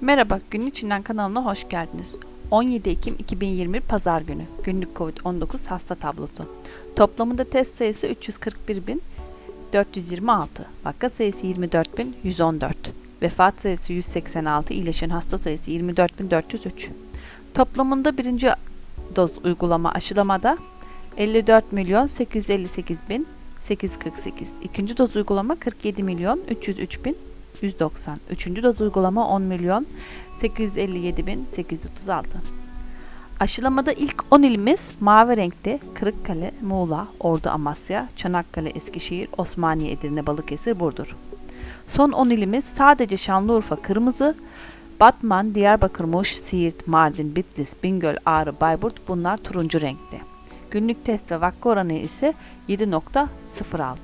Merhaba, Günün İçinden kanalına hoş geldiniz. 17 Ekim 2021 Pazar günü. Günlük COVID-19 hasta tablosu. Toplamında test sayısı 341.426. Vaka sayısı 24.114. Vefat sayısı 186. iyileşen hasta sayısı 24.403. Toplamında birinci doz uygulama aşılamada 54 milyon 858 bin 848. İkinci doz uygulama 47 milyon 303 bin 190. Üçüncü doz uygulama 10 milyon 857 bin 836. Aşılamada ilk 10 ilimiz mavi renkte Kırıkkale, Muğla, Ordu, Amasya, Çanakkale, Eskişehir, Osmaniye, Edirne, Balıkesir, Burdur. Son 10 ilimiz sadece Şanlıurfa kırmızı, Batman, Diyarbakır, Muş, Siirt, Mardin, Bitlis, Bingöl, Ağrı, Bayburt bunlar turuncu renkte. Günlük test ve vaka oranı ise 7.06.